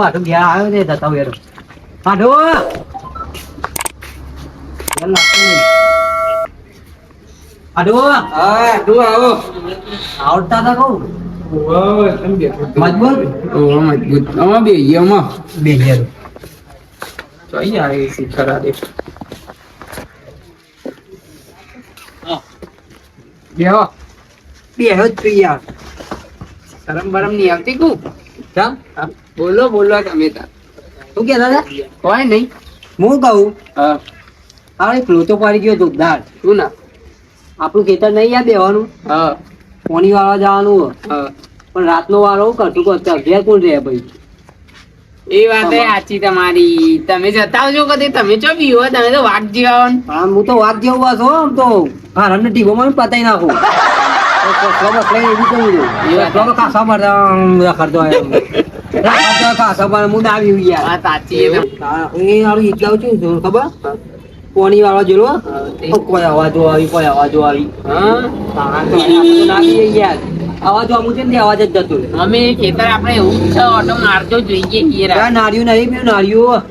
આટલું ઘેર આવ્યો ને જતા વેરો આઢો હા તું આવો આવડતા હતા કહું મજબૂત ઓ મજબૂત આમાં બે યમાં બે ઘેર જોઈ આવે શિખરા દે બેહો બે જ યાર શરમ બરમ નહીં આવતી કું કેમ બોલો બોલો તમે શું કે દાદા કોઈ નહીં. હું કહું? હા. એક લોચો પાડી ગયો જોરદાર શું ના? આપણું ખેતર નહીં યાર બેવાનું હા. પોણી વાળવા જવાનું હા. પણ રાતનો વાળો કરતું કરતા ઘેર કોણ રહે ભાઈ? એ વાત સાચી તમારી. તમે જતા આવજો કદી. તમે ચો બીવો તમે તો વાઘ જીવાન હા હું તો વાઘ જેવું બસ હો આમ તો. હા રમને ટીબોમાં પતાઈ નાખું. ખબર લઈને એવી કહું છું. એ ખાસા મારતા ના આવ્યું શું પોણી વાળો ઓ, કોઈ અવાજો આવી કોઈ અવાજો આવી અવાજો અમુક છે ને અવાજ જ જતો અમે ખેતર આપણે એવું છે ઓટો મારજો જોઈએ હીરા નાળિયું નારિયું નહીં પેલું નાળિયું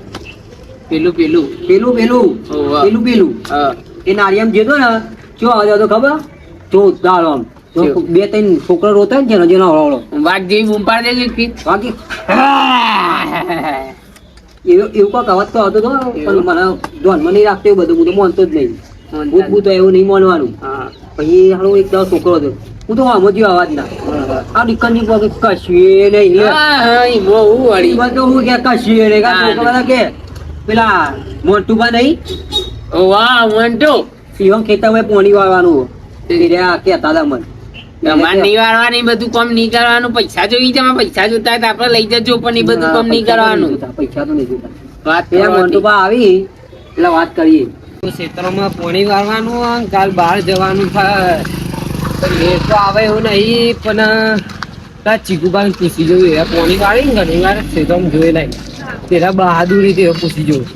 પેલું. પેલું પેલું પેલું. પેલું પેલું એ નાળિયામ જેતો ને જો અવાજ આવતો ખબર? જોરદાર આમ? બે ત્રણ છોકરો રોતા ને જેનો જેનો હળવળો. વાઘ જેવી બૂમ પાડી દેજો ફીટ. એવું એવું કોઈ અવાજ તો આવતો હતો પણ મને ધ્યાનમાં નહીં રાખતો એવું બધું હું તો માનતો જ નહીં. ભૂત ભૂત એવું નહીં માનવાનું. પછી હાલો એક દાવ છોકરો હતો. હું તો આમ જ અવાજ ના આ દીકરની પગે કશું નહીં તો હું કે કશું નહીં. છોકરા કે પેલા મોન્ટુબા નહીં? ઓ વાહ, મંટુ. સિંહણ ખેતરમાં પોણી વાળવાનું. કેતા હતા મને. વાળવાની, બધું કામ નહીં કરવાનું પૈસા જોઈ તમે પૈસા જોતા હોય આપણે લઈ જજો પણ એ બધું કામ નહીં કરવાનું પૈસા તો નહીં જોતા. વાત પેલા આવી એટલે વાત કરીએ. ક્ષેત્રમાં પોણી વાળવાનું કાલ બહાર જવાનું થાય. એ તો આવે એવું નહીં પણ તાર ચીકુબાને પૂછી જોયું એ પોણી વાળી ને ઘણી વાર ક્ષેત્રમાં જોઈ લાય તેરા બહાદુરી તે પૂછી જોયું.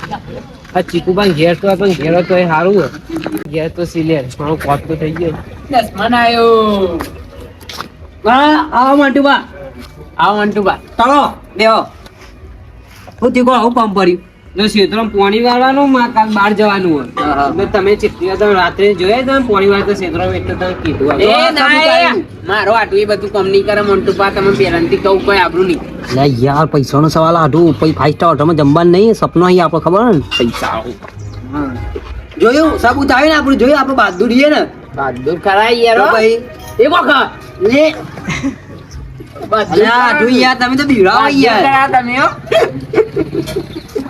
આ ચીકુબાન ઘેર તો પણ ઘેર તો એ સારું હોય. ઘેર તો સિલિયર મારો કોટ તો થઈ ગયો. દસમાન આયો. હા આવો મોન્ટુબા આવો મંટુબા. ચાલો બેહો. હું ચીકો આવું કામ પડ્યું જો ક્ષેત્રમાં પોણી વાળવાનું માં કાલ બહાર જવાનું હોય. તમે રાત્રે જોયા તમે પોણી તો ક્ષેત્રમાં એટલે તમે કીધું એ મારો આટલું એ બધું કામ નહીં કરે મંટુબા તમે પહેલાથી કહું કોઈ આબરું નહીં. લે યાર પૈસાનો સવાલ આઢું પછી ફાઈવ સ્ટાર હોટલમાં જમવાનું નહીં સપનો અહીં આપણે ખબર ને? પૈસા. જોયું સબ ઉતાવી ને આપણું જોયું આપણે બહાદુરીએ ને. બહાદુર ખરા યાર ભાઈ એ વખત લે. તમે તો બીવડાવો યાર. તમે હો.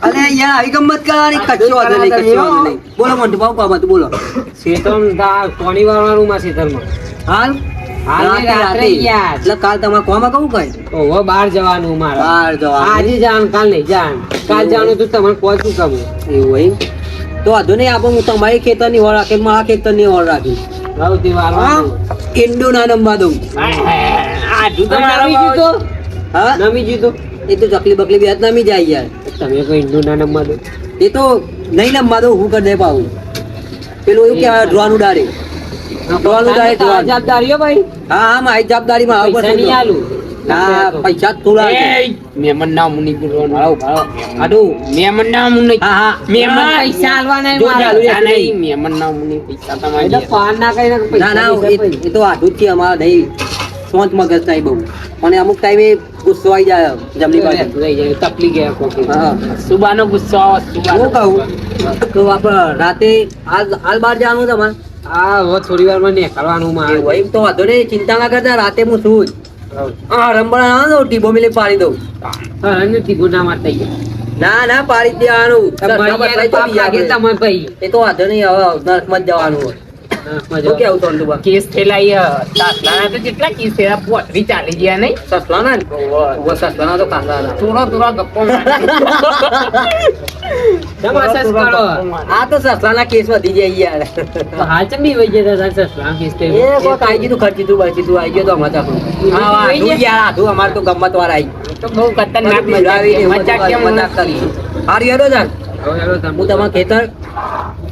અલે યાર આવી ગમત કરવાની કચ્છો વાંધો નહીં કચ્છો નહીં. બોલો મંટુ બાબુ કામ હતું બોલો. શેતમ વાળા રૂમમાં શેતરમાં? હાલ. એટલે કાલ તમારે કોમાં કહું કઈ? ઓહો બહાર જવાનું મારે. બહાર જવાનું. આજે જાણ કાલ નહીં જાણ. કાલ જવાનું તો તમારે કોઈ શું કરવું એવું હોય. તો વાંધો નહીં આપણે હું તમારી ખેતરની હોળ રાખી મારા ખેતરની હોળ રાખી. ઇન્ડો ના નંબા દઉં. હા? નમી જીતો એ તો ચકલી બકલી બે નમી જાય યાર. તમે કોઈ હિન્દુ ના નંબર દો. એ તો નહીં નંબા દઉં હું કરી દે પાવું પેલું એવું કહેવાય ડ્રોન ઉડાડે. ડ્રોન ઉડાડે જવાબદારી ભાઈ. હા હા મારી જવાબદારીમાં આવું પૈસા ના મુની બોલવાનું ભાડો ભાડો આડું મહેમાન ના મુની. હા હા. મહેમાન પૈસા આલવા નહીં જો મારે. ચાલુ પૈસા રાખી નહીં. મહેમાન ના મુની પૈસા તમારી એટલે પાન ના કરીને ના ના એ- એ તો આડું છે અમારા નહીં. સોંત મગજ થાય બહુ. અને અમુક ટાઈમે ગુસ્સો આવી જાય જમણી બાજુ. તકલી ગયા કોકી હા. સુબાનો ગુસ્સો આવે, સુબાનો. કહું તો રાતે હાલ હાલ બહાર જવાનું તમારે? આ હવે થોડી વારમાં નીકળવાનું માં તો વાંધો નહીં ચિંતા ના કરતા રાતે હું છું જ. હા રંબડા ના દઉં ટીબો મિલી પાડી દઉં. હા, નથી ગુનામાં થઈ ના ના પાડી દેવાનું. એ તો વાંધો નહીં હવે નર્સમાં મત જવાનું હોય. કેવું કેસ થયેલા તો કેટલા કેસ થયેલા પોટરી ચાલી ગયા નહીં? સસલાના ને સસલાના તો કાંદાના થોડો થોડો ગપ્પો મારે. કેમ અસસ કરો? આ તો સસલાના કેસ વધી જાય યાર. હાલ ચમ બી વહી જતા હતા સસલા કેસ એ કોક આઈ ગયું ખર્ચી તું બચી તું આવી ગયો તો અમારે હા વહી યાર આધું અમારે તો ગમત વાર આવી તો બહુ ખતરનાક મજા આવી મજા કેમ કરી. હારું હેડો જાન. હું તમારા ખેતર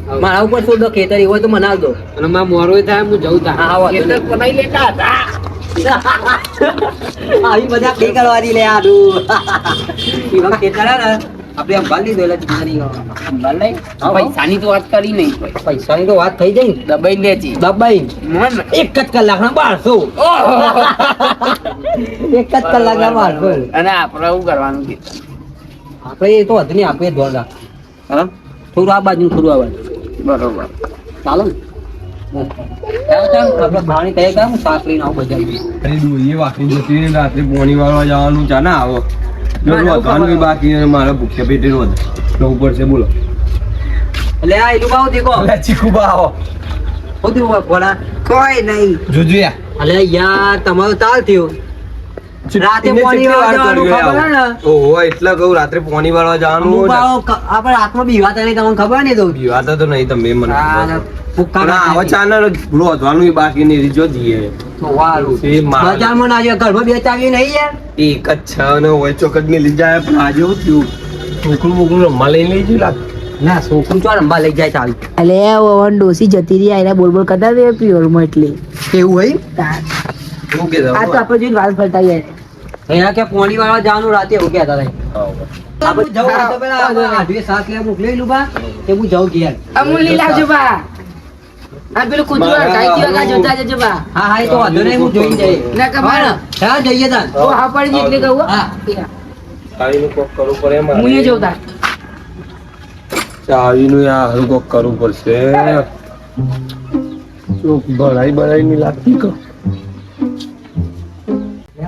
મારા ઉપર શું તો ખેતર એવું હોય તો મને આલ દો. અને માં મોરો થાય હું જઉં તા. હા, ખેતર નહીં. લેતા હતા. આવી મજા કઈ કરવાની લે આડું એ વખત કેટલા ને આપણે આમ ભાલી દો એટલે ચિંતા નહીં કરવાની. ભલે પૈસાની તો વાત કરી નહીં પૈસાની તો વાત થઈ જાય ને. દબાઈ લેજી દબાઈ. મન. એક જ કલાકના બારસો. એક જ કલાકના બારસો. અને આપણે શું કરવાનું છે આપણે એ તો હદ નહીં આપણે ધોર રાખ હા? થોડું આ બાજુ થોડું આ બાજુ. બરોબર ચાલો ને રાત્રે પોણી વાળવા જવાનું ચા ના આવો બાકી અને ભૂખ્યા પેટે રોધ જવું પડશે બોલો એટલે આ એલું કાવું દેખો શું થયું કોઈ નહીં જોજો યાર. અલે યાર તમારો તાલ થયો રાતે પોણી કેટલી વાર વાળવા જવાનું કર્યું ખબર ને? ઓહો એટલે કહું રાત્રે પોણી વાળવા જવાનું અમુક હોય ને. વાળો ક- આપણે હાથમાં બીવાતા નહીં તમને ખબર નહીં દઉં. પીવાતા તો નહીં તમે મને આ ને ભૂક્કા પણ આવો કાઢી. ચા ને રોધવાનું બાકી નહીં રીજો જઈએ. તો વારું. એ માર. બજારમાં ના ઘરમાં બે નહીં યાર. એક જ છ ને હોય ચોકડ મિલી જાય પણ આજે શું થયું. છોકરું બોકરું રમવા લઈને લઈ ના છોકરું ચો રંબા લઈ જાય ચાવી અલે ઓવન ડોસી જતી રહી આયરા બોલ બોલ કરતા પ્યોરમાં એટલે. એવું હોય? આ તો આપણે જોઈને વાળ ફરતા જાય એના કે પોણી વાળા જવાનું રાતે એવું કહેતા હતા. બા તે હું જાઉં ઘેર. અમૂલી લાવજો બા આ પેલું કૂતરું બરાબર. ગાય જોતા જજો બા. હા હા તો વાંધો નહીં હું જોઈને જઈએ ના કે હા જઈએ તાન ઓ હા પડી એટલે કહું હા. ચાવીનું કોક કરવું પડે મારે. હું એ જોતા ચાવીનું યાર હારું કોક કરવું પડશે. ચોક ભરાઈ ભરાઈ ની લાગતી કો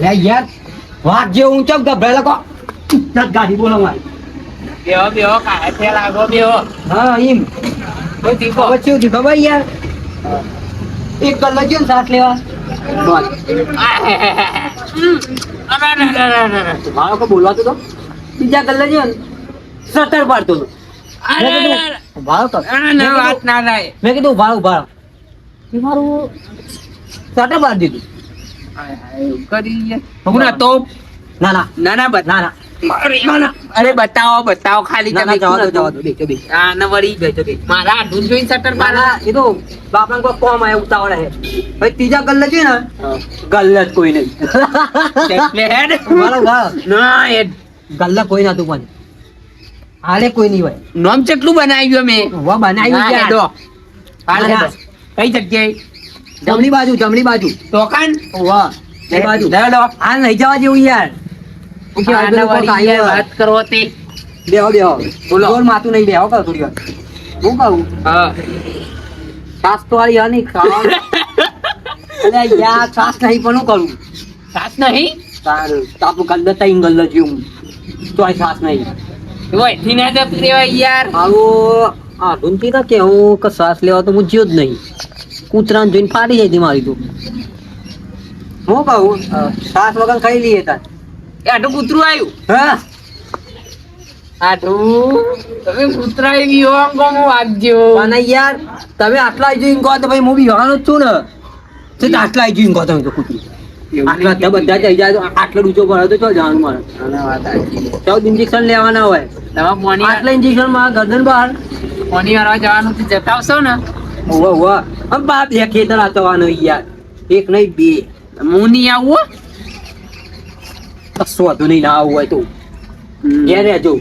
લે યાર વાત જે ઊંચો ગભરાયેલા કો. ચલ ગાડી બોલાવવાની બેહો બેહો કાય છે લાગો બેહો. હા એમ કોઈ દીકો ખબર છે ખબર યાર? એક કલાક જેમ સાથ લેવા. મારો કો બોલવાતો તો? બીજા કલાક જેમ સટર પાડતો તો મેં કીધું, ઊભા રહો તો. મેં કીધું- વાત ના ના મેં કીધું ભાવ ભાવ મારું સતર પાડી દીધું. હું ના તો ના ના. ના ના ના ના. અરે બતાવો બતાવો ખાલી ના ના તમે જવા દો જવા દો બેસો બે આ ન વળી બેસો બે મારા આટલું જોઈને સટર ના ના એ તો બાપડા કોઈ કોમ આયા ઉતાવળ હે ભાઈ ત્રીજા ગલ્લે છે ને? ગલ્લે કોઈ નહીં. એટલે હેડ. મારો ના એ ગલ્લે કોઈ નતું પણ. હાલે કોઈ નહીં હોય. નોમ કેટલું બનાવ્યું મેં વા બનાવી છે ના. કઈ જગ્યાએ? જમણી બાજુ જમણી બાજુ. ટોકન વાહ. જમણી બાજુ. હેડો. આ લઈ જવા જેવું યાર. ઓકે આ વાત કરો તે. બેહો બેહો. બોલો. જોર માથું નહીં બેહો કરો થોડી વાર. હું કહું? હા. સાસ તો વાળી હની ખાવાનું અરે યાર સાસ નહીં પણ હું કરું? સાસ નહીં? સારું તાપુ ગલ્લે તઈ ગલ્લે જેવું. તો આ સાસ નહીં. ઓય થીના જતું યાર. આવો આ ઢૂંઢતી ના કે હું કે લેવા તો હું જ્યો જ નહીં. કૂતરાને જોઈને ફાડી જાય મારી તો. હું કહું? સાત વગર ખાઈ લઈએ તાર. એ આટલું કૂતરું આવ્યું? હા. આટલું? તમે કૂતરાઈ ગયો આમ કોમ વાગજો. અને યાર તમે આટલા જોઈને કહો તો ભાઈ હું બી જ છું ને. તો આટલા જોઈને કહો તમે તો કૂતરું. આટલા બધા જઈ જાય આટલો ઊંચો પડે તો વાત સાચી. ચૌદ ઇન્જેક્શન લેવાના હોય. તમે પોણી આટલા ઇન્જેક્શનમાં ગરદન બહાર. પોણી વાળવા જવાનું જતા આવશો ને? ઓવા ઓવા આમ બાપ બે ખેતર આચવાનો યાર. એક નહીં બે. હું નહીં આવું. વાંધો નહીં ના આવું હોય તો. ઘેર રહેજો.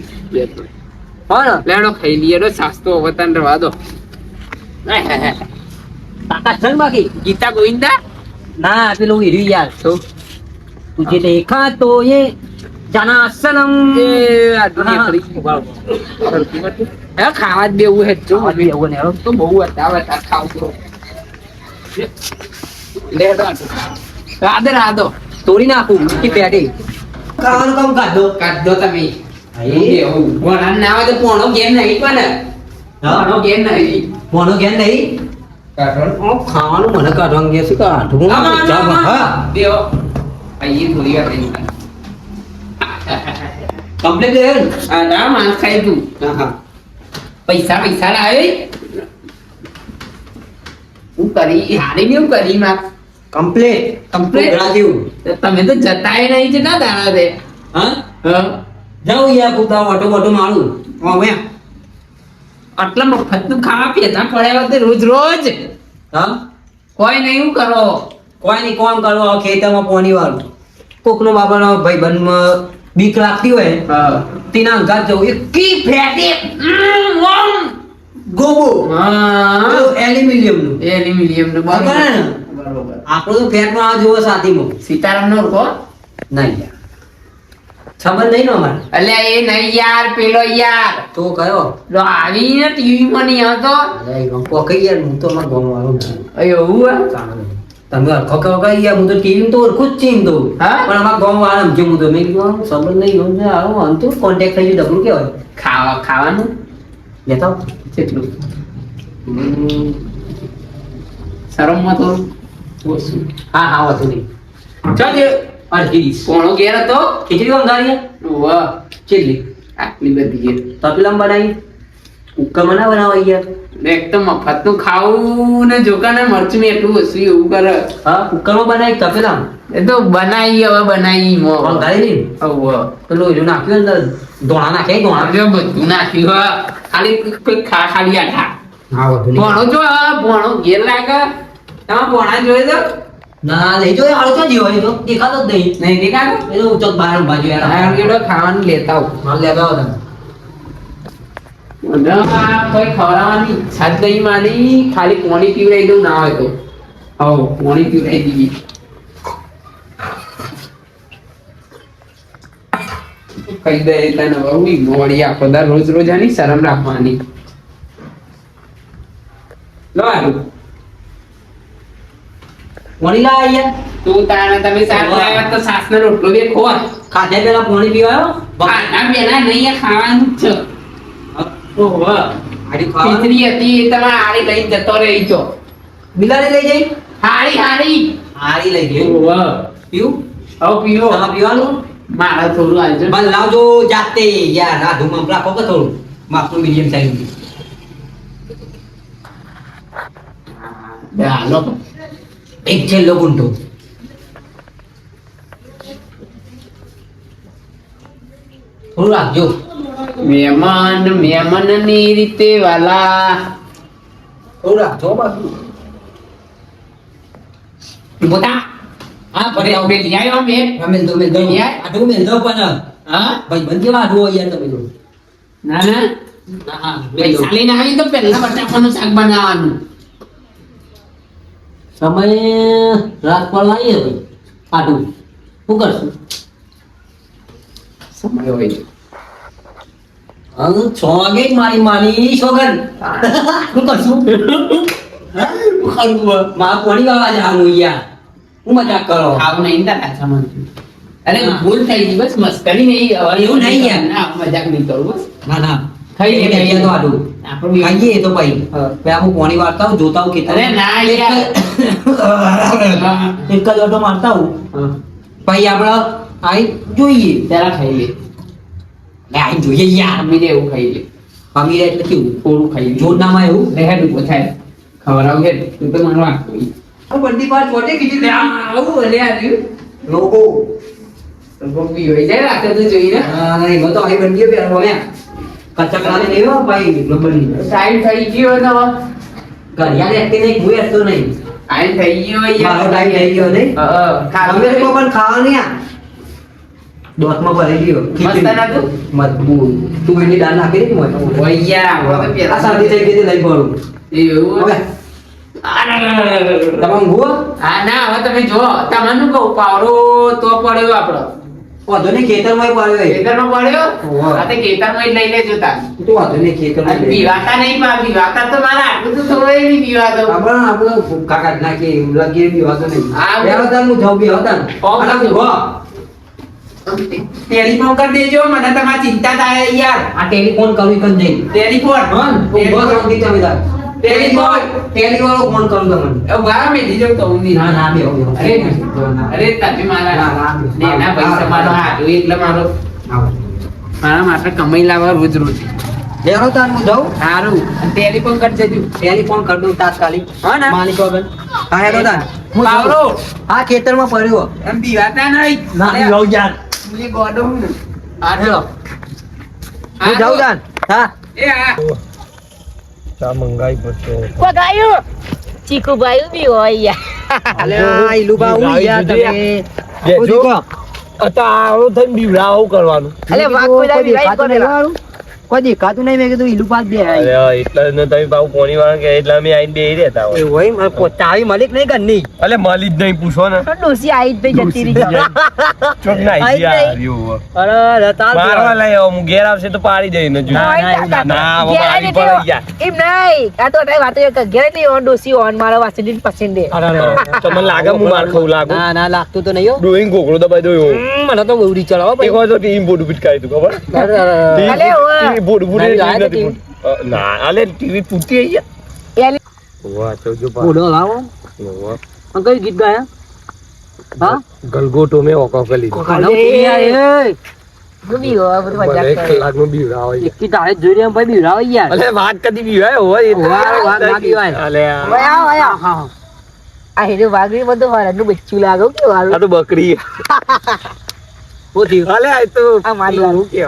હા. લેડો ખાઈ લઈએ. રો સાસ્તો વતન રવા દો. કાકા છે બાકી? ગીતા ગોવિંદા? ના પેલું હીરું યાર. તો તુજે દેખા તો એ જાના સનમ એ આ દુનિયા. હે ખાવા જ દેવું હે જો. ને, તો બહુ હતા હતા ખાવ તો. રાધે રાધો. તોડી નાખું. મૂકી પેટી. ખાવાનું કામ કાઢો. કાઢો તમે. હા. ના આવે તો પોણો ગેમ નહીં પણ. પોણો ગેમ નહીં. મોનો ઘેર નહીં? ખાવાનું મને કાઢવાનું કે છે કાઢવું ચા અહીં થોડી વાર રહી. કમ્પ્લીટ છે? ને? આ ના માસ ખાઈ તું. પૈસા પૈસા લાવે. હું કરી હારી ને કરી માં કમ્પ્લીટ Complete? ઘોડા તમે તો જતાય નહીં છે ના દાણા દે. હા? જાઉં યાર પૂતા ઓટો બોટો મારું. હવે આટલા મફતનું ખાવા પીતા પડ્યા વખતે રોજ રોજ. હા? કોઈ નહીં હું કરો? કોઈ નહીં કોમ કરો? ખેતરમાં પોની વાળું. કોકનો બાપાનો ભાઈ બન બીક લાગતી હોય તેના અંગાત જવું. એ કી ફેટી ગોબો. હા. એલ્યુમિનિયમનું એલ્યુમિનિયમનું બરાબર. ને? બરોબર. આપણું તો ફેટમાં આ જોવો સાથીમાં સીતારામ નો કો નહીં યાર. સંબંધ નહીં નો અમારે. એટલે એ નહીં યાર પેલો યાર. તો કયો? લો આવીને ટીવી માં નહીં આવતો? કોકઈ યાર હું તો અમારા ગામવાળો છું. એવું હે? તમે કહો કે યાર હું તો ટીવી તો ઓળખું જ છીએ તો. હા? પણ અમાર ગોમ વાળો છે હું તો મેં કીધું સંબંધ નહીં ગમ છે આવો આમ કોન્ટેક્ટ થઈ ગયું ડબલું કેવાય ખાવા ખાવાનું? લેતા આવો. કેટલું શરમમાં થોડું ઓછું હા હા વાંધો નહીં ચાલ અડધી ડીશ. પોણો ઘેર હતો ખીચડી વંગારી વાહ ચેટલી આટલી બધી ઘેર તપેલામાં બનાવી કુકરમાં ના બનાવાય યાર એક તો મફતનું ખાવું ને જોકા ને મરચું એટલું ઓછું એવું કરે? હા કુકરમાં બનાવી તપેલામાં? એ તો બનાવી હવે બનાવી મો. નહીં હવે પેલું એનું નાખ્યું અંદર? ધોણા નાખે ધોણા? જો બધું નાખ્યું હે. ખાલી કોઈ ખા ખાલી આઠા ભણો જો હવે ભણો. ઘેર લાગે? તમે ભણા જોઈ દો ના લઈ જો હાલ તો જીવો તો દેખાતો જ નહીં. નહીં દેખાતો? એ તો ઉચક બહાર બાજુ યાર આ કેવડો ખાવાનું લેતા આવું. લેતા આવો તમે. કોઈ ખવડાવવાની ઈચ્છા જ નહીં મારી ખાલી પાણી પીવડાવી દઉં ના હોય તો. હવ પાણી પીવડાવી દીધી. કહી દે એટલે ને મોડી આખો દા રોજ રોજ આની શરમ રાખવાની. લો આલુ પાણી લાવ અહીંયા. તું તારે તમે સાસ લાવ્યા તો સાસનો રોટલો બે ખોર ખાધે પેલા પાણી પીવાયો? ખાના પેલા નહીં ખાવાનું છે. ઓહો આડી ખાવાનું? ખીચડી હતી તમે આડી લઈ જતો રહી છો બિલાડી લઈ જઈ? હારી હારી. હારી લઈ ગઈ ઓહો પીવું? હવે પીવો. તમારે પીવાનું? મારા થોડું આલજો બસ લાવજો જાતે. યાર આ ધૂમ રાખો કે થોડું. માપનું મીડિયમ સાઈઝ બે હાલો. એક છેલ્લો ગુંટો થોડું રાખજો. મહેમાન મહેમાનની રીતે વાલા. થોડું રાખજો બાજુ બોતા હા અરે ફરી બે લઈ આવ્યો બે મેલ દો મેલ દો. યાર. આટલું મેલ દો પણ. હા? ભાઈ બંધ કેવા આટલું યાર તમે તો ના ના. હા પૈસા લઈને આવી તો પહેલા બટાકાનું શાક બનાવવાનું. સમય રાત પર લાવીએ ભાઈ આટલું શું કરશું? સમય હોય. હમ? છ વાગે મારી માની સોગન શું કરશું મારા કોની ગાવા જવાનું યાર. હું મજાક કરો. ખાવું નહીં તારા સામાન અરે હા. ભૂલ થઈ ગઈ બસ મસ્કરી નહીં એવું નહીં યાર. ના મજાક નહીં કરું બસ. ના ના. ખાઈ લે, તો આટલું. આપણું ખાઈએ તો ભાઈ હા. પછી હું વાળતા હું જોતા હું કેતા ના યાર. એક જ ઓટો મારતા હું. ભાઈ આપણે આઈ જોઈએ. જરા ખાઈ લે જોઈએ યાર અમીરે એવું ખાઈ લે. અમીરે એટલે કેવું થોડું ખાઈ જોડનામાં જોરનામાં એવું લે હેડ ઊભો થાય. ખવડાવ હેડ તું તો મને વાંચતો ઈ. બંડી પાર ચોટે કીધી લે આવું અલે આ લોકો લોકો બી હોય જાય રાતે તો જોઈને. હા નહીં મતો તો આઈ બંડીઓ આવો મેં કચ્ચા નહીં હો ભાઈ રબરની ટાઈમ થઈ ગયો તો ઘડિયાળ એકતી નહીં હું એકતો નહીં. ટાઈમ થઈ ગયો યાર. ટાઈમ થઈ ગયો નહીં. હા, ખાવાનું પણ ખાવાનું યાર દોતમાં ભરી ગયો. મસ્ત નતું? મજબૂત. તું એની દાળ નાખી દે હોય યાર, હવે તો આ પેલા શરદી થઈ ગઈ લઈ ભરું. એવું? હવે. તમે ઊંઘો હા ના હવે તમે જો તમને કહું? પાવડો તો પડ્યો આપણો. વાંધો નહીં ખેતરમાં પાડ્યો ખેતરમાં પડ્યો. હા તે ખેતરમાં લઈ લેજો તાર. તો વાંધો નહીં ખેતરમાં પીવાતા નહીં માં પીવાતા તો મારા આટલું તો થોડું નહીં પીવાતો. આપણે આપણે કાકા નાખી લગી બી વાંધો નહીં. હા, બે હતા હું જાઉં બી હતા અને. ટેલિફોન કરી દેજો મને તમારી ચિંતા થાય યાર. આ ટેલિફોન કરવી કન નહીં ટેલિફોન? હા ઊંઘો શાંતિ તમે તાર ટેલિફોન? ટેલિફોન? ફોન કરું તમને. એ વાહ મે દીજો તો ઊંધી ના ના બે અરે અરે તમે મારા ના, ના, ના. પૈસા મારો હાથ એટલે મારો મારા માટે કમાઈ લાવવા રોજ રોજ. લેરો તાર હું જાઉં? સારું ટેલિફોન કરી દેજો. ટેલિફોન કરી દઉં તાત્કાલિક. હા ને? માલિક વગર. હા હેલો તાર હું આવરો આ હા ખેતરમાં પડ્યો એમ બીવાતા નહીં. ના અરે, યાર. પેલી ગોડો હું ને. હા જાઉં તાર હા. એ હા ચા મંગાઈ પડશે પગાયું. ચીકુ ભાઈ બી હોય યાર અલ્યા ઈલુબા હું યાર તમે. જેજો. હું દીકો. અતારો થઈને બીવડાવું કરવાનું. અલે વાઘ કોઈ દાડી વિરાય વાળું. કોઈ દેખાતું નહીં મેં કીધું બે એટલે જ તમે પાછું પોણી વાળા કે એટલે અમે આઈને બેહી રહેતા હોય. હોય મારે પો- મલિક નહીં ઘરની અલે મળી જ નહીં પૂછો ને. ડોસી આઈ જ જતી રહી. ચોક ના આઈ યાર અરે તાર મારવા લઈ આવો હું ઘેર આવશે તો પાડી દઈ ના, ના, ના. ના મારી પડી યાર એમ નહીં. આ તો તારી વાતો ઘેર નહીં ઓન ડોસી ઓન મારા વાસી પસંદ દે. અરે. તમને લાગે હું માર ખાવું લાગુ. ના ના લાગતું તો નહીં હો. ડોઈંગ દબાઈ દો મને તો બહુ હો એક વાર તો ટીમ બોર્ડ પીટકાઈ તું ખબર? અરે, અરે, અરે. અલે, ટીવી? બોર્ડ. અ, ના અલે ટીવી તૂટી આઈ એની વાહ ચૌજો બોલો લાવો. આ કયું ગીત ગાયા? હા? ગલગોટો મેં ઓકો કરી લીધો. હાલો, યાર, એ. હું બી હોય બધું મજાક મને એક કરે. કલાકનો બીવડાવો યાર. એકી તારે જ જોઈ રહ્યા ભાઈ બીવડાવો યાર અલે વાત કદી બીવાય હોય તો વાહ, વાહ, આ. હેરો વાઘરી બધું હરણનું બચ્ચું લાગે કે કેવું આ તો બકરી. શું થયું આ તો આ મારી પેલું શું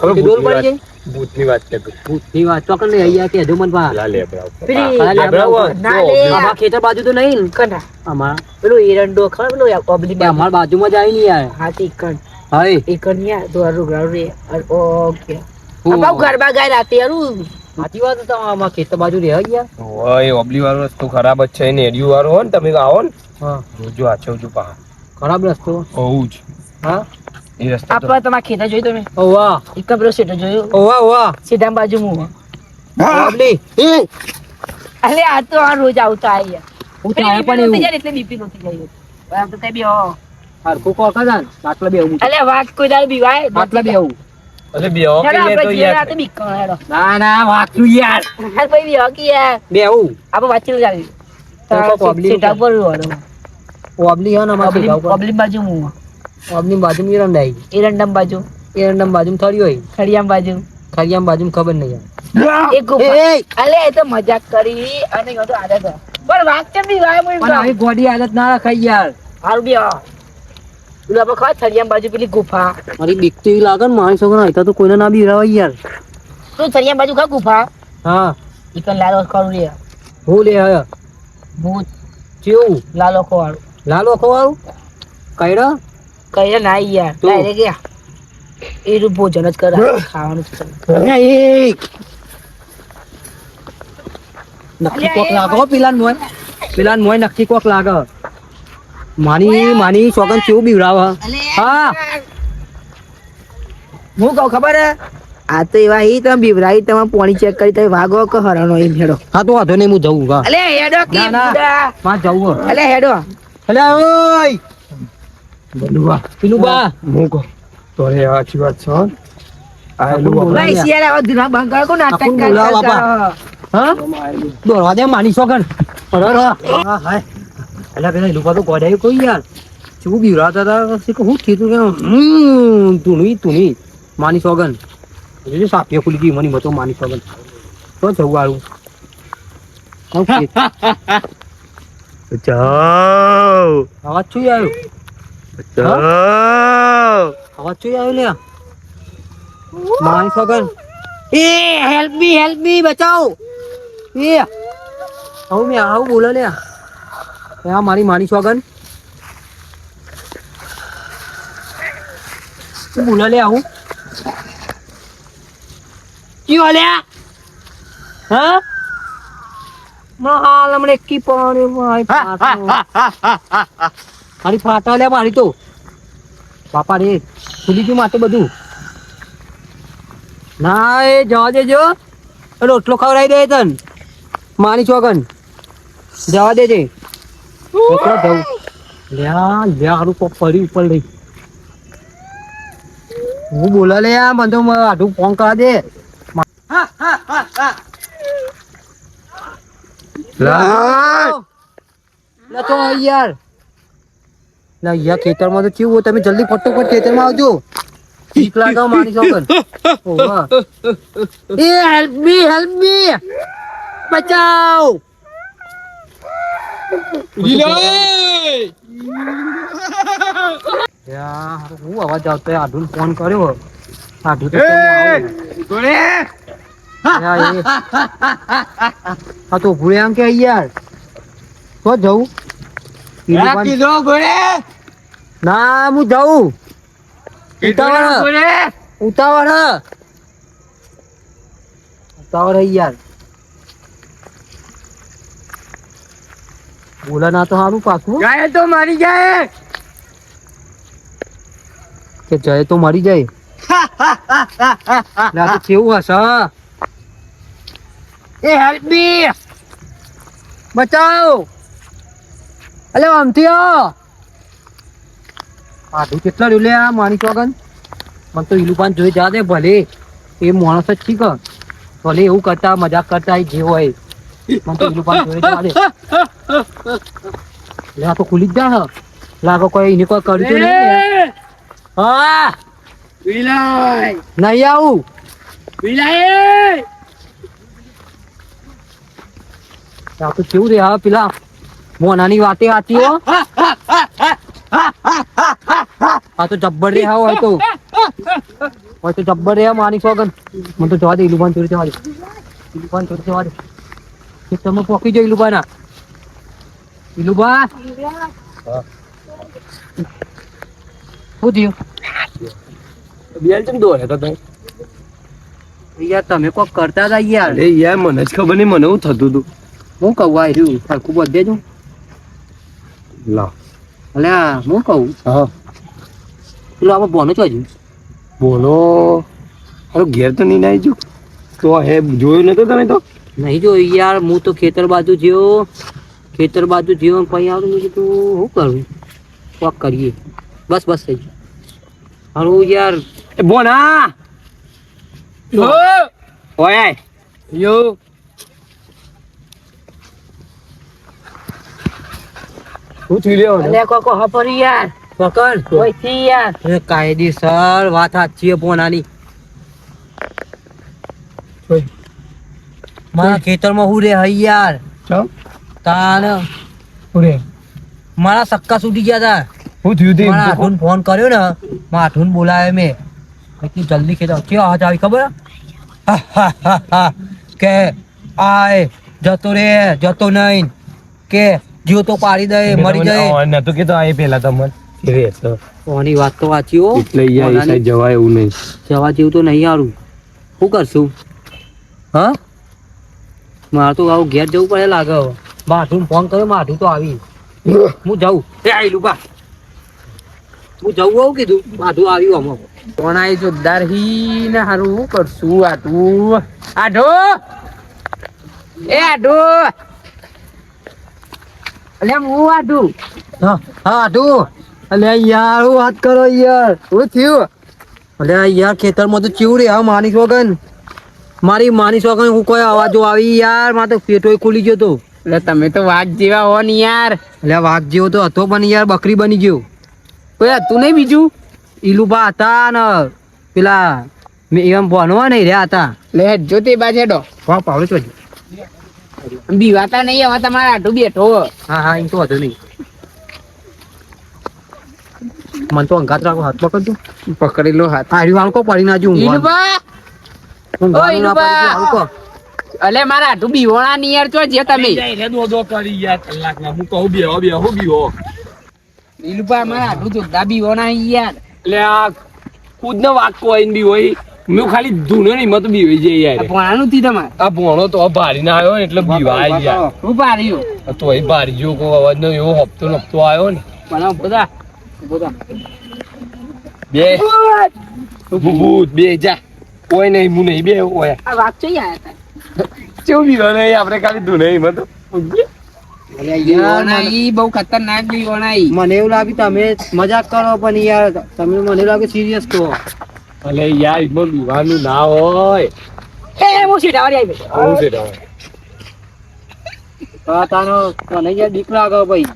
હવે ડોલ પડી વાત- ભૂતની વાત કરતો ભૂતની વાત. ચોકન નહીં અહીંયા કે હજુ પા લા લેબડા ઉપર. પેલી આ લેબડા ના લે. આમાં ખેતર બાજુ તો નહીં કના? અમારા પેલું એરંડો ખબર પેલું ઓબલી એ બાજુમાં જ આવી યાર. હાથી કણ હાય એકણ યાર તો હારું ગારું રે ઓકે. હું- ગરબા ગાય રાતે હારું સાચી વાત તો આમાં ખેતર બાજુ રહે ગયા. ઓય ઓબલી વાળો રસ્તો ખરાબ જ છે ને એડિયું વાળો ને તમે આવો ને. હા. જોજો પા ખરાબ રસ્તો. બહુ જ. હા? એ રસ્તો તો આપડે તમારા ખેતર જોયું તમે? ઓ વાહ. એક પેલો સેટો જોયું. ઓ વાહ વાહ. સીધા બાજુ હું. બાબલી. એ અલે આ તો આ રોજ આવતા આયા હું તો આયા પણ એવું. એટલે બીપી જાય હવે આમ તો કઈ બી હો. હરખું કોક જ આન. બાટલા બે આવું અલે વાત કોઈ દાડે બીવાય? બાટલા બે આવું અરે બેહો કે હેડો લે આપણે તો યાર. રાતે બીક હેડો. ના ના વાંચું યાર? ભાઈ હો કે યાર. બે આવું આપણે વાંચી ચાલી. તો તો. public સીધા પર ઓબલી હે ને અમારે બાજુ હું ઓબલી બાજુ એરંડા આવી એરંડમ બાજુ. એરંડા બાજુ થળી હોય. ખડિયામ બાજુ. ખડિયામ બાજુ ખબર નહીં એક અલે એ તો મજાક કરી અને એ તો આદત પણ વાત કેમ બી વાય પણ આવી ગોડી આદત ના રખાય યાર. હારું બી. હા પેલું આપણે ખબર બાજુ પેલી ગુફા. મારી બીકતી એવી લાગે ને માણસો છોકરા હતા તો કોઈને ના બી રવાય યાર. તું થરિયામ બાજુ ખા ગુફા? હા. ઈકન લાલો કરું રે હું લે હે ભૂત કેવું? લાલો વાળું લાલો ખવારું કઈડા કઈ ના યાર? ડાયરેક્ટ યા એ રૂપ ભોજન જ કરે ખાવાનું જ કરે નક્કી કોક લાગો પેલા મોય પેલા મોય નક્કી કોક લાગે માની માની સોગન કેવું બીવડાવે હા? હું. કહું ખબર હે? આ તો એવા હી તમે બીવરાઈ તમે પોણી ચેક કરી તમે વાગો કે હરણો એમ હેડો. હા તો વાંધો નહીં હું જવું હા. અલે હેડો કે ના, ના. માં જવું. અલે હેડો. અલે ઓય! બલુવા પેલું હું તો વાત છે. ભાઈ ધીરા કો નાટક આપણ બાપા. હા. દોડવા દે માની સોગન અરે અરે. હા. હાય. અલ્યા પેલા લોકો તો ગોડાયું કોઈ યાર. હતા? કે હમ માની સોગન સાપીઓ ખુલી ગઈ મની બતો માની સોગન તો જવું વાળું બચાવ અવાજ છું આવ્યો? અવાજ શું આવ્યો લ્યા? માની સોગન એ હેલ્પ મી હેલ્પ મી બચાવ. એ. આવું મેં આવું બોલો લ્યા. આ મારી માની સોગન શું બોલો લે આવું? કયો લ્યા હા? મહાલ હમણાં કી પાણી મારી ફાટો. મારી ફાટા લે મારી તો. બાપા રે ખુલી ગયું માથે બધું. ના એ જવા દેજો. રોટલો ખવડાવી દે તન. માની ચોગન જવા દેજે. રોટલો જવું. લ્યા લ્યા હારું કોક ફરી ઉપર લઈ. હું બોલા લે આ મને તો આઢું ફોન કરા દે. લા તો યાર. લે યાર ખેતરમાં તો કેવું તમે જલ્દી ફટોફટ ખેતરમાં આવજો. બીક લાગે માની ઓવા એ હેલ્પ મી હેલ્પ મી બચાવ. હું અવાજ આવતો આઢું ફોન કર્યો. આઢું તો કેમ આવું? યાર, એ- હા તો ભૂલે કે યાર. તો જવું. ના હું જાઉં. ઉતાવળ. ઉતાવળ. ઉતાવળ યાર. બોલા ના તો સારું પાછું. જાય તો મારી જાય. કે જાય તો મરી જાય. ના તો કેવું હશે? એ હેલ્પ બચાવ. અલે આમથી આધું કેટલા રહ્યું લે આ માની ચોગન મને તો ઈલુપાન જોઈ જા દે ભલે. એ માણસ જ ઠીક ભલે એવું કરતા મજાક કરતા જે હોય. મને તો ઈલુપાન જોઈ જા દે. લે આ તો ખુલી જ જા હ. લાગો કોઈ એને કોઈ કર્યું તો નહીં હા. વિલાય. નહીં આવું. વિલાય. આ તો કેવું રે હા પેલા મોનાની વાતે આતી હો આ તો જબ્બર રે હા હોય તો હોય તો જબ્બર રે હા માની સોગન મને તો જવા દે ઇલુબાન ચોરી જવા દે ઇલુબાન ચોરી જવા દે કે તમે પોકી જો ઇલુબા ના ઇલુબા શું થયું બેલ ચમ દોરે તો તઈ? યાર તમે કોક કરતા હતા યાર અરે યાર મને જ ખબર નહીં મને એવું થતું હતું હું કહું આ રહ્યું સરખું બધે જ લાવ અલ્યા હું કહું હા પેલો આપણે બોનો હજુ બોલો હારો ઘેર તો નહીં આવી તો હે જોયું નતો તમે તો નહીં જો યાર હું તો ખેતર બાજુ જ્યો ખેતર બાજુ જ્યો પછી આવ્યું મેં કીધું શું કરું કોક કરીએ બસ બસ થઈ ગયું હારું યાર એ બોના ઓય. યો શું થયું લ્યો અલ્યા કોકો હપરી યાર. પકડ. ઓયથી યાર. એ કાયદેસર વાત સાચી પોનાની. મારા ખેતરમાં હું રે હઈ યાર. ચમ. તાન. મારા સક્કા સુધી ગયા તા. હું થયું તે મારા આઠુન ફોન કર્યો ને મારા આઠુન બોલાવ્યો મેં. મેં જલ્દી ખેતર કેવો અવાજ આવી ખબર. કે આય જતો રે જતો નહીં. કે જીવ તો પાડી દે મરી જાય. નતું કીધું આ પેલા તમને તો કોની વાત તો વાંચી હો. એટલે અહીંયા એ સાઈડ જવાય એવું નહીં. જવા જેવું તો નહીં આરું શું કરશું? હા? મારે તો આવું ઘેર જવું પડે લાગે હવે. માથું ફોન કર્યો માથું તો આવી. હું જાઉં. એ આવેલું બા. હું જવું આવું કીધું. માથું આવ્યું આમાં. કોણાઈ જોરદાર હી ને હારું. હું કરશું આટું આઢો! એ આઢો! અલે હું આધુ હા આધુ અલે યાર હું વાત કરો યાર. હું થયું? અલે યાર ખેતરમાં તો ચીવું રે હા માનીશ વગન મારી માનીશ વગન હું કોઈ અવાજો આવી યાર. મારે તો પેટોય ખુલી ગયો તો. એટલે તમે તો વાઘ જેવા હો ને યાર. એટલે વાઘ જેવો તો હતો પણ યાર બકરી બની ગયો. કોઈ હતું નહીં બીજું? ઈલુબા હતા ને પેલા મેં એમ ભણવા નહીં રહ્યા હતા. લે જો તે બાજુ હેડો. હા પાવડે છો બીવાતા નહીં હવે તમારા આઢું બેઠો હા. હા એમ તો વધુ નહીં. મન તો અંગાત રાખો હાથ. પકડજો પકડેલો હાથ આ રહ્યું હાલકો પડી નાજુ ના. અલે મારા આઢું બીવોણા ની યાર ચો જે તમે ઈલુબા મારા આઢું જોરદાર બીવોણા હી યાર. એટલે આ ખુદ નો વાક આઈને બી હોય મેં ખાલી ધૂનો નહીં મત બી જઈ યાર ભણાનું થી તમારે? આ ભણો તો ભારી ના આવ્યો એટલે બીવાય યાર. હું પાર્યું આ તો એ ભારી જો કોઈ અવાજ નો એવો હપ્તો નપતો આવ્યો ને. પણ બધા બધા બે. ભૂત બે જા. કોઈ નહીં હું નહીં બે ઓય. આ વાત છે યાર કેવું બીવો નહીં આપણે ખાલી ધૂનો નહીં મત બહુ ખતરનાક મને એવું લાગ્યું તમે મજાક કરો પણ યાર તમે મને એવું લાગે સિરિયસ કહો. અલે યાર એમાં બીવાનું ના હોય. એ મો સીધા વાળી આવી છે તો. તો તાનો મને યાર બીક લાગે ભાઈ?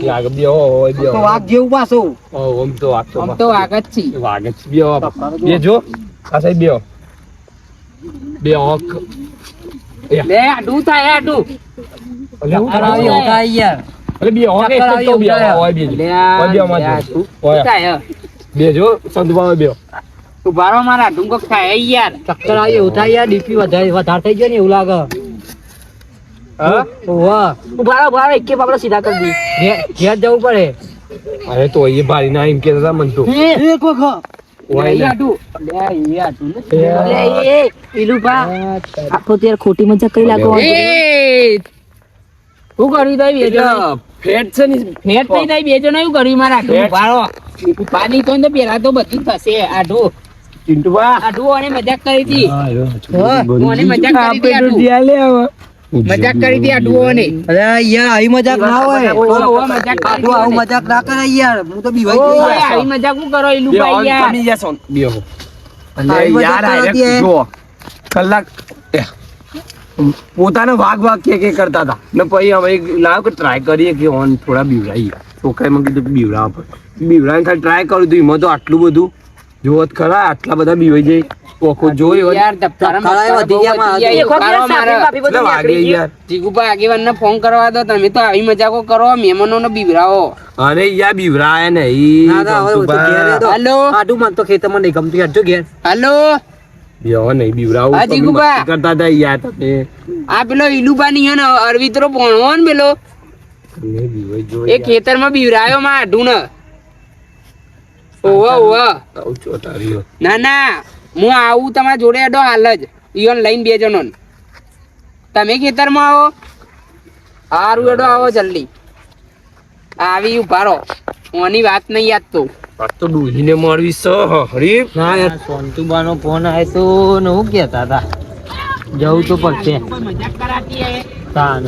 કે આગળ બે હોય બે તો વાઘ જેવું પાછો. ઓ ઓમ તો વાગતો આમ તો વાગ જ છે. વાગે જ બે બે જો. આ સાઈડ બે બે ઓક લે આડું થાય આડું. યાર. બે ઓક તો બે હોય બે લે બે માં જો. બે જો બે બારો મારા આડું કોક થાય યાર. ચક્કર આવી એવું થાય યાર ડીપી વધારે વધારે થઈ ગયો ને એવું લાગે. એકે સીધા કરી ઘેર જવું પડે. અરે તો એ ભારી ના એમ કેતા તો. એક વખત. ને. ને. ખોટી મજા કરી લાગો. એ. શું કર્યું તઈ બે જણ? ફેટ છે ને ફેટ થઈ તઈ બે જણ એવું કર્યું મારા. પાણી તો ને પેલા તો બધું થશે. આડું ચિંટુભા આડું અને મજાક કરી હતી. ઓને મજાક કરી હતી આડું મજાક કરી હતી આડું ને અરે યાર આવી મજાક ના હોય. ઓ, ઓ, મજાક કરી આવું મજાક ના કરે યાર. હું તો બીવાઈ ગયો. આવી મજાક હું કરો એલું બે યાર તમે યાર સોન. બે હો. યાર આ જો કલાક પોતાનો ભાગ ભાગ કે કે કરતા હતા. ને પછી અમે લાવ કે ટ્રાય કરીએ કે ઓન થોડા બીવડાઈએ. છોકરાએ મને કીધું બીવડાવવા પડે. બીવડાવીને ખાલી ટ્રાય કરું તું એમાં તો આટલું બધું જોવો જ ખરા આટલા બધા બીવાઈ જાય કોકો જોઈ હોય યાર. યાર ફોન કરવા દો તમે તો આવી મજાકો કરો મહેમાનોને બીવરાવો. અરે યાર બીવરાય નહીં ના, ના, હવે હું તો. હાલો. ખેતરમાં નહીં ગમતું યાર જો ઘેર. હેલો. બ્યો નહીં બીવરાઓ આ જીગુબા. કરતા હતા યાર તમે. આ પેલો ઈલુબા ની ને અરવિત્રો ભણવો ને પેલો. એ ખેતરમાં બીવરાયો માં આઢું ને ઓવા ઓવા આવું તારીઓ ના ના. હું આવું તમારા જોડે અડો હાલ જ. ઈયોન લઈને બે જણો તમે ખેતરમાં આવો. હારું એડો આવો જલ્દી. આવી ઊભા રહો ઓની વાત નહીં યાદ તો. વાત તો ડૂહીને મારવી સ હરીફ. ના યાર સોનતુબાનો ફોન આવ્યો તો ને હું કહેતા હતા. જવું તો પડશે. મજાક કરાતી હે? તાન.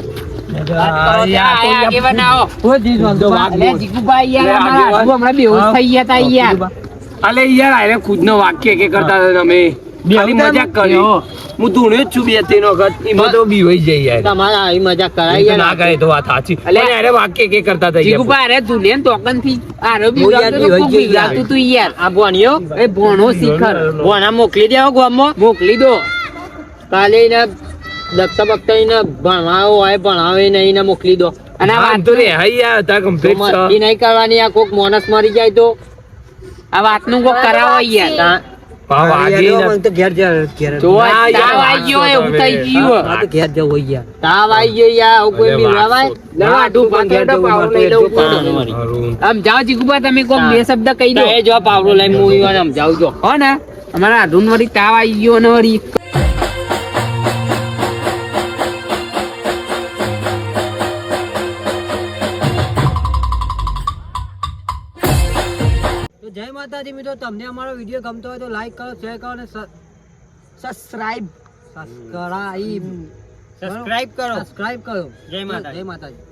અલે યાર વાક્ય કે કરતા હતા ખાલી મજાક કરી. હું. ધૂણ્યો છું બે ત્રણ વખત. એમાં તો બીવાઈ જાય યાર. તમારે આવી મજાક એ તો ના કરે તો વાત સાચી. અલે, પણ વાક્ય કે કરતા હતા યાર. જીગુભાઈ અરે ધુને તોકનથી આરો બી તો યાર. આ ભણ્યો એ ભણો શિખર. ભણા. મોકલી દેવો ગામમાં મોકલી દો. કાલે દત્તા બત્તા એને ભણાવો હોય ભણાવે નહીં ને મોકલી દો. અને આ હા, વાત તો રે હા યાર તાર છે. મસ્તી નહીં કરવાની આ કોક મોનસ મરી જાય તો? આ વાતનું કોક કરાવો યાર. હા, વાગી ને તો ઘેર ઘેર તો ના, તાવ આવી ગયો એ એવું થઈ આ તો ઘેર જાવ હોય યાર. તાવ આવી ગયો યાર કોઈ બી લેવા આઢું પાથરો તો પાવડો લઈ લઉં છું. મારી આમ જાઓ જીગુભાઈ તમે કોક બે શબ્દ કહી દો. એ જો પાવડો લઈ હું આમ જાવ જો હો ને અમારા આઢું વળી તાવ આવી ગયો ને વળી. જય મિત્રો તમને અમારો વીડિયો ગમતો હોય તો લાઈક કરો શેર કરો અને સબસ્ક્રાઇબ સબસ્ક્રાઇબ સબસ્ક્રાઇબ કરો. સબસ્ક્રાઇબ કરો. જય માતા જય માતાજી.